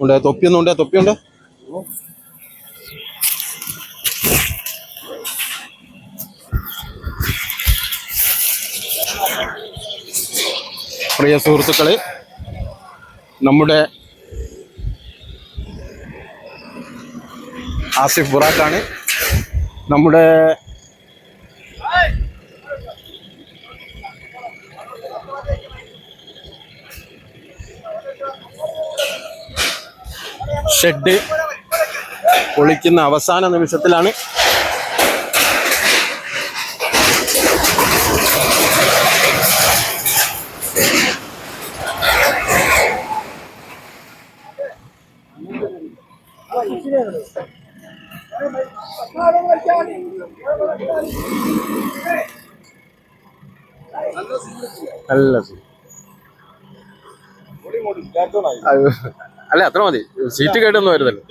ഉണ്ട് തൊപ്പിയൊന്നും ഉണ്ട് തൊപ്പിയുണ്ട്? പ്രിയ സുഹൃത്തുക്കളെ നമ്മുടെ ആസിഫ് ബുറാക്കാണ്. നമ്മുടെ ഷെഡ് പൊളിക്കുന്ന അവസാന നിമിഷത്തിലാണ്. നല്ല അല്ല അത്ര മതി സീറ്റ് കേട്ടൊന്നും വരുന്നല്ലോ